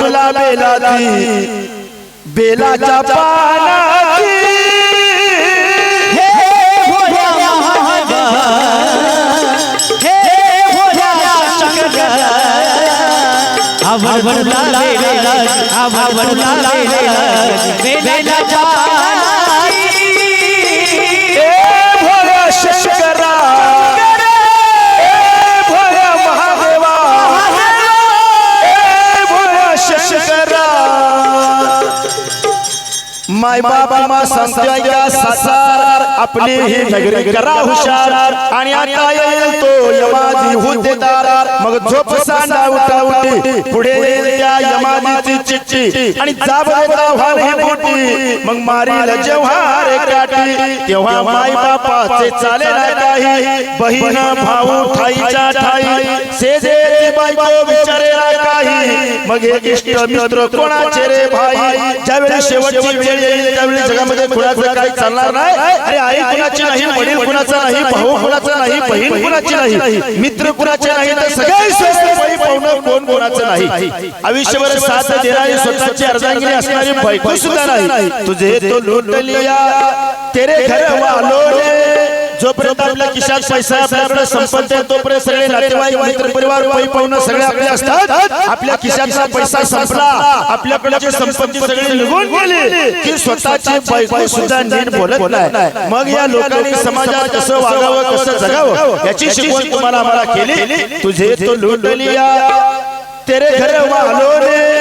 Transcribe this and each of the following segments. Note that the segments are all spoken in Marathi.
तुला बेलाची बेलाच्या पानाची. हे भोळ्या महादेवा, हे भोळ्या शंकर आवडला वेळेला आवडला वेळेला वेळेला माय बाप मा संत्या सासार आपली ही नगरी करा हुशार आणि आता येईल तो यमाजी हुद्देदार. मग झोप सांडा उठा उठी पुढे येईल त्या यमाजीची चिठ्ठी. आणि जाबरेचा व्हावी मोठी. मग मारील जेव्हा रे काठी तेव्हा माय बापाचे चाले ना काही. बहीण भाऊ ठाईच्या ठाई सेजेची बायको विचारेला काही. मग एक इष्ट मित्र कोणाचे रे भाई? ज्यावेळी शेवटची वेळ येईल त्यावेळी जगामध्ये कुणाचं काही चालणार नाही. अरे आई कुणाची नाही वडील कुणाचा नाही भाऊ कुणाचा नाही बहीण कुणाची नाही मित्र कुणाचे नाही तर सगळे स्वस्त बाई पाहुणं कोण कोणाचं नाही. आयुष्यभर साथ देणारी स्वतःची अर्धांगिनी असणारी बायको सुद्धा नाही. तुझे तो लुटलिया तेरे घर वालोने जोपर्यंत आपल्या खिशात पैसा आपल्याकडे संपत्ती आहे तोपर्यंत सगळे नातेवाईक मित्र परिवार पै पाहुणं सगळे आपले असतात. आपल्या खिशातला पैसा संपला आपल्याकडे जी संपत्ती सगळी निघून गेली. की स्वतःची बायको सुद्धा नीट बोलत नाही. मग या लोकांनी समाजात कसं वागावं कसं जगावं? याची शिकवण तुम्हाला आम्हाला केली? तुझे तो लूट लिया. तेरे घर वालों ने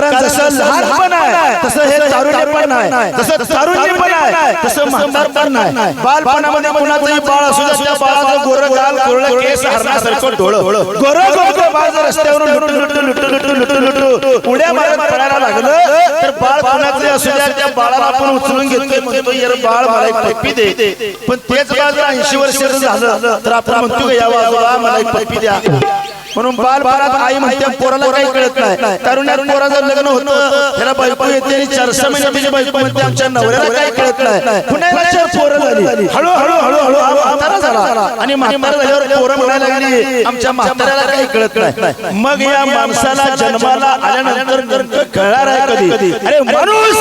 कारण जसं लहानपण आहे तसं हे तारुण्य पण नाही तसं तारुण्य पण आहे तसं म्हातार पण नाही बालपणामध्ये कोणाचंही बाळ असू द्या त्या बाळाचं गोरं गाल कोरळं केस हरणासारखं डोळं गोरं गोरं बाळ जर रस्त्यावरून लुटू लुटू लुटू लुटू लुटू लुटू उड्या मारत पडायला लागलं तर बाळ कोणाचे असू द्या त्या बाळाला आपण उचलून घेतोय म्हणतो यार बाळ मला एक पप्पी दे पण तेच बाळ जर ऐंशी वर्षाचं झालं तर आपण म्हणतो का या बाजूला मला एक पप्पी द्या म्हणून बालपणात आई म्हणते पोराला काही कळत नाही. तरुणात पोराचं लग्न होतं त्याला बायको येते आणि चार सहा महिने तिची बायको म्हणते आमच्या नवऱ्याला काही कळत नाही. चार पोरं झाली. हळू हळू हळू हळू. हा म्हातारा झाला. आणि म्हातारा झाल्यावर पोरं म्हणायला लागली. आमच्या म्हाताऱ्याला काही कळत नाही. मग या माणसाला जन्माला आल्यानंतर कळणार आहे कधी? अरे माणूस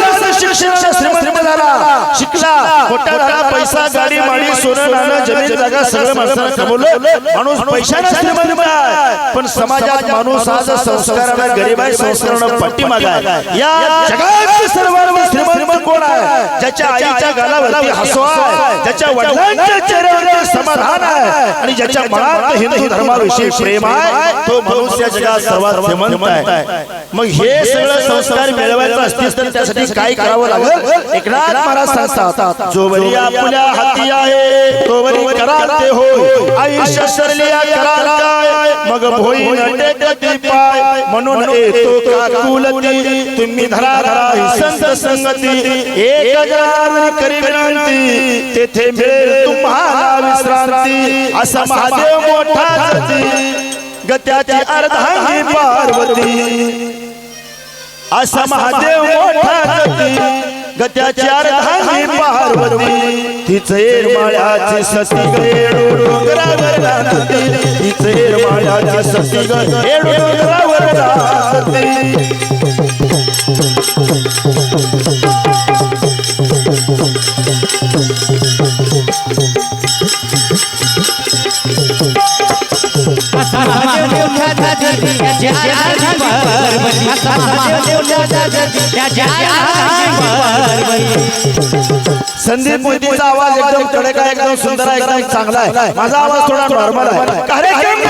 श्रीमंत झाला शिकला मोठा झाला पैसा गाडी माडी सोनं नाणं जमीन जागा सगळं माणसानं कमवलं माणूस पैशाने श्रीमंत पण समाजात माणूस आज संस्काराला गरीब आहे संस्कारानं पाठीमागं आहे. या जगात सर्वात श्रीमंत कोण आहे? ज्याच्या आईच्या गालावरती हसू आहे. ज्याच्या वडिलांच्या चेहऱ्यावरती समाधान आहे. आणि ज्याच्या मनात हिंदू धर्माविषयी प्रेम आहे तो माणूस या जगात सर्वात श्रीमंत आहे. मग हे सगळं संस्कार मिळवायचं असतील तर त्यासाठी काय करावं लागेल? एकनाथ महाराज सांगतात. जो बरी आपल्या हाती आहे. तो बरी कराते होय. आयुष्य सरलिया करार काय मग होईन टेकती पाय. म्हणून येतो काकुलती तुम्ही धरा धरा ही संत संगती. एक करी विनंती तेथे मिळेल तुम्हाला विश्रांती. असा महादेव मोठा गत्याची अर्धांगी पार्वती. असा महादेव मोठा जती गत्याची अर्धांगी पार्वती तिचे माळ्याची सती गेडू डोंगरावर नाचती तिचे माळ्याची सती गेडू डोंगरावर नाचती संदीप मोदीचा आवाज एकदम कडक आहे एकदम सुंदर आहे एकदम चांगला आहे. माझा आवाज थोडा नॉर्मल आहे. कार्यक्रम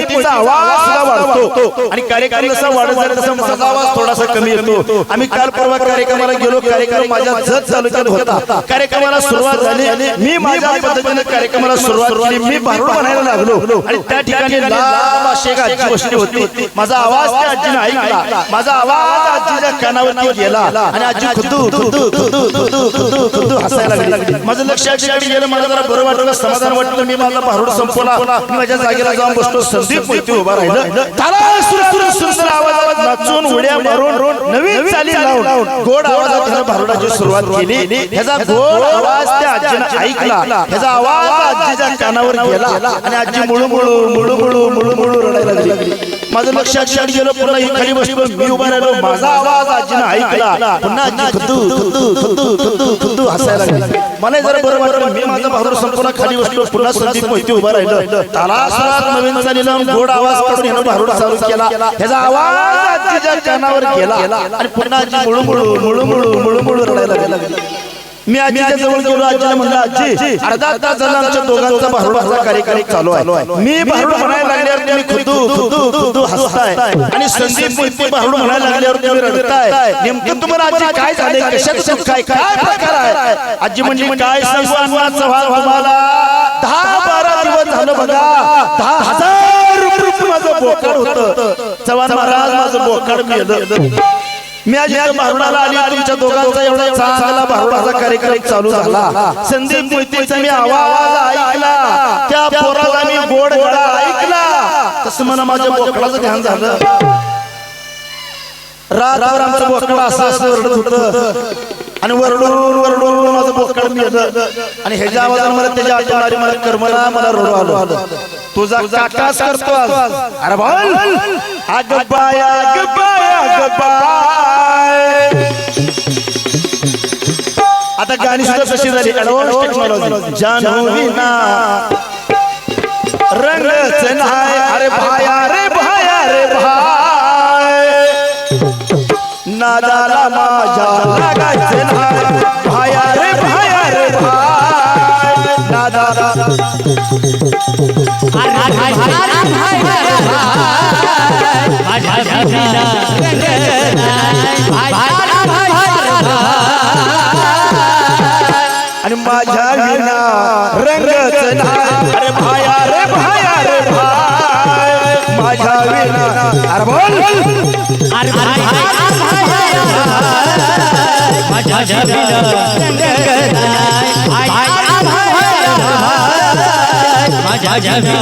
मोहितीचा आवाज सुद्धा वाढतो. आणि कार्यक्रम जसा वाढत जाईल तसा माझा आवाज थोडासा कमी येतो. आम्ही काल परवा कार्यक्रमाला गेलो कार्यक्रम माझ्या जत तालुक्यात होता. कार्यक्रमाला सुरुवात झाली. मी माझ्या पद्धतीने कार्यक्रमाला सुरुवात केली. मी भारूड म्हणायला लागलो. आणि त्या ठिकाणी लांब अशी एक आजी बसली होती. माझा आवाज त्या आजीने ऐकला. माझा आवाज आजीच्या कानावरती गेला. आणि आजी खुद्दू खुद्दू खुद्दू खुद्दू खुद्दू खुद्दू हसायला लागली. माझं लक्ष गेलं मला जरा बरं वाटलं. समाधान वाटलं मी माझा भारूड संपवला माझ्या जागेला जाऊन बसलो संदीप मोहिते उभा राहिलं. त्याला सुरसुर सुरसुर आवाजात नाचून उड्या मारून नवीन चाली लावून. गोड आवाजात त्यानं भारुडाची सुरुवात केली. ह्याचा गोड आवाज त्या आजीनं ऐकला. ह्याचा आवाज आजीच्या कानावर गेला. आणि आजी मुळू मुळू मुळू मुळू मुळू मुळू रडायला लागली माझं लक्ष आजीकडे गेलं पुन्हा ही खाली बसलो मी उभा राहिलो माझा आवाज आजीनं ऐकला पुन्हा आजी खुद्दू खुद्दू खुद्दू खुद्दू खुद्दू हसायला लागली. मला जरा बरं वाटलं मी माझा भारूड संपूर्ण खाली बसलो पुन्हा संदीप मोहिते उभा राहिलं. त्याला सुरात नवीन चालीला गोड आवाज काढून ह्यानं भारूड चालू केला. ह्याचा आवाज आजीच्या कानावर गेला. आणि पुन्हा आजी मुळू मुळू मुळू मुळू मुळू मुळू रडायला लागली. मी आजीच्या जवळ गेलो आजीला म्हणलं आजी अर्धा तास झाला आमच्या दोघांचा भारुडाचा कार्यक्रम चालू आहे. मी भारुड म्हणायला लागल्यावर तुम्ही खुद्दू खुद्दू खुद्दू हसताय. आणि संदीप मोहिते भारुड म्हणायला लागल्यावर तुम्ही रडताय. नेमकं तुम्हाला आजी काय झाले सुख काय काय प्रकार आहे आजी म्हणजे काय सांगू अण्णा चव्हाण तुम्हाला? दहा बारा दिवस झालं बघा. दहा हजार रुपये माझं बोकाड होतं. चव्हाण महाराज माझं बोकाड मेलं मी आज भारुडाला आली तुमच्या दोघांचा एवढा चांगला भारुडाचा कार्यक्रम चालू झाला. संदीप मोहितेचा मी आवाज ऐकला. त्या पोराला मी गोड गळा ऐकला. तसं मला माझ्या बोकडाचं ध्यान झालं. रात्रभर आमचं बोकड असं असं ओरडत होतं. आणि वरडून वरडून माझं बोकड मेलं आणि ह्याच्या आवाजानं मला त्याच्या आठवण आली मला कर्मला मला रोड आलो. तुझा काकाच करतो अरे बोल अग बाय आता गाणी सुद्धा कशी झाली. Advance technology. जानूविना रंगच नाही अरे भाया रे भाया रे भाय. नादाला माझ्या लागायचे नाही भाया रे भाया रे भाय. नादाला माझ्या रंग आणि माझ्या विना रंगच नाही. अरे भाया रे भाया रे भाय. माझ्या विना अरे बोल. माझ्या विना माझ्या विना